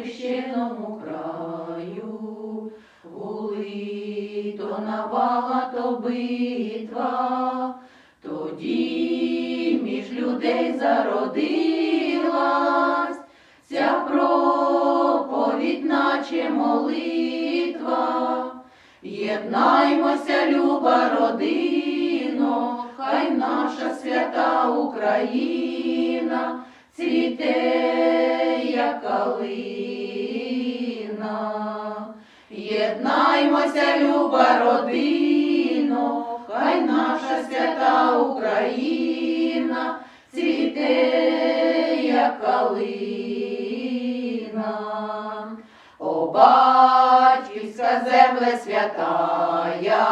Хрещеному краю були то навала, то битва, тоді між людей зародилась Єднаймося, люба родино, хай наша свята Україна цвіте, як калина. Єднаймося, люба родино, хай наша свята Україна цвіте, як калина. О, земле святая,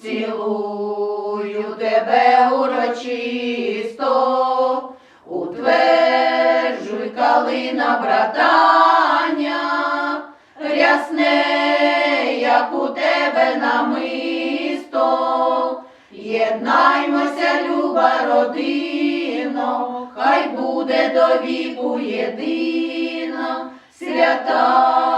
цілую тебе урочисто, утверджуй калина братання, рясне, як у тебе намисто. Єднаймося, люба родино, хай буде до віку єдина свята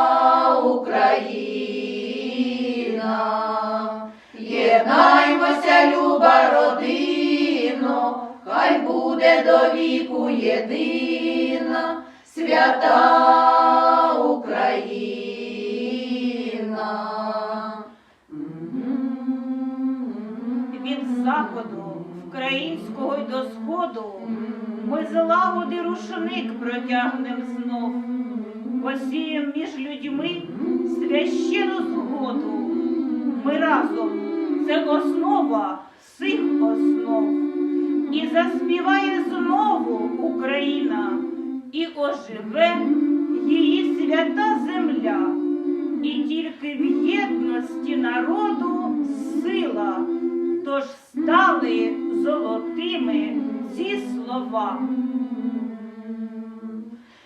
віку єдина свята Україна. Від заходу українського й до сходу ми злагоди рушник протягнем знов, посієм між людьми священу згоду. Ми разом це основа всіх основ. І заспіває знову Україна, і оживе її свята земля. І тільки в єдності народу сила, тож стали золотими ці слова.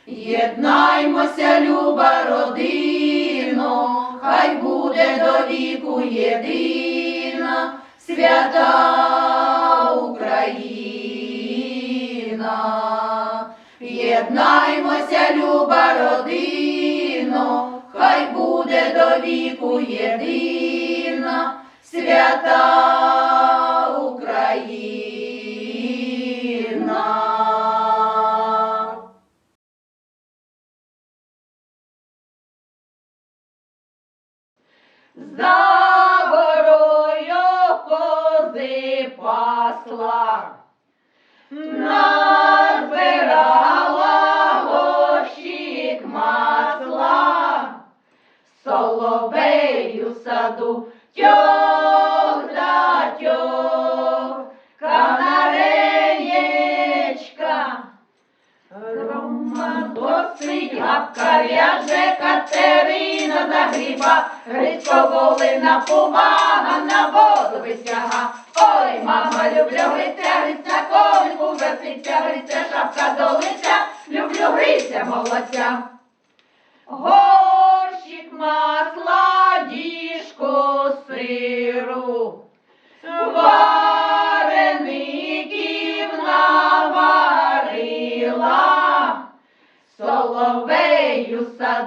Єднаймося, люба родино, хай буде до віку єдина свята Україна. Єднаймося, люба родино, хай буде до віку єдина свята Україна. За саду тьох да тьох, канареєчка. Роман досить, гапка в'яже, Катерина загріба, Грицько волина помага, на воду витяга. Ой, мама, люблю гриця, гриця, колику вертиться, гриця, шапка до лиця, люблю гриця, молодця. Горщик масла,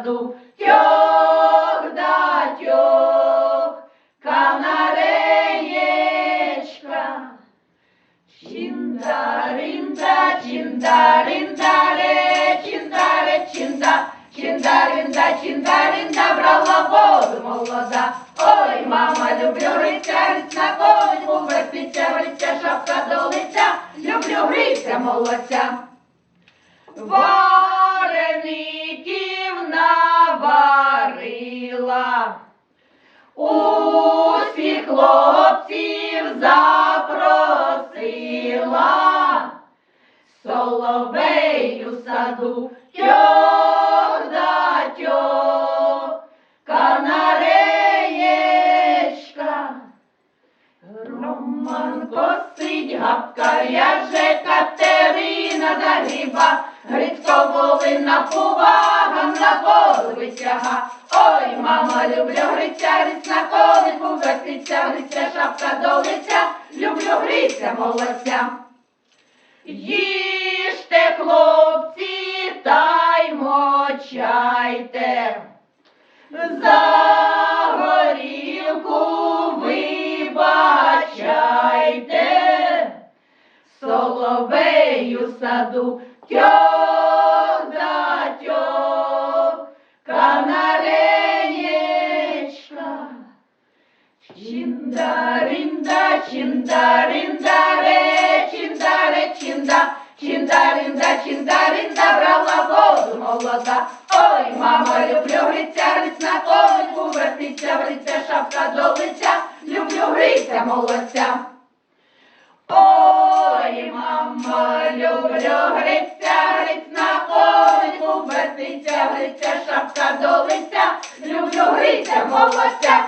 саду тьох да тьох, канареєчка. Чиндаринда, чиндариндаре, чиндаре, чинда, чиндаринда, чиндаринда, брала воду молода. Ой, мама, люблю гриця, гриць на конику, вертиться, гриця, шапка до лиця, люблю гриця, молодця. Вареників усіх хлопців запросила, соловею у саду шапка до лиця, люблю гриця молодця. Їжте, хлопці, та й мочайте. За горілку вибачайте, соловею саду Чиндаринда, чиндариндаре, чиндаре, чинда, чиндаринда, чиндаринда, брала воду молода. Ой, мама, люблю гриця, гриць на конику, вертиться, гриця, шапка до лиця, люблю гриця, молодця. Ой, мама, люблю гриця, гриць на конику, вертиться, гриця, шапка до лиця, люблю гриця, молодця.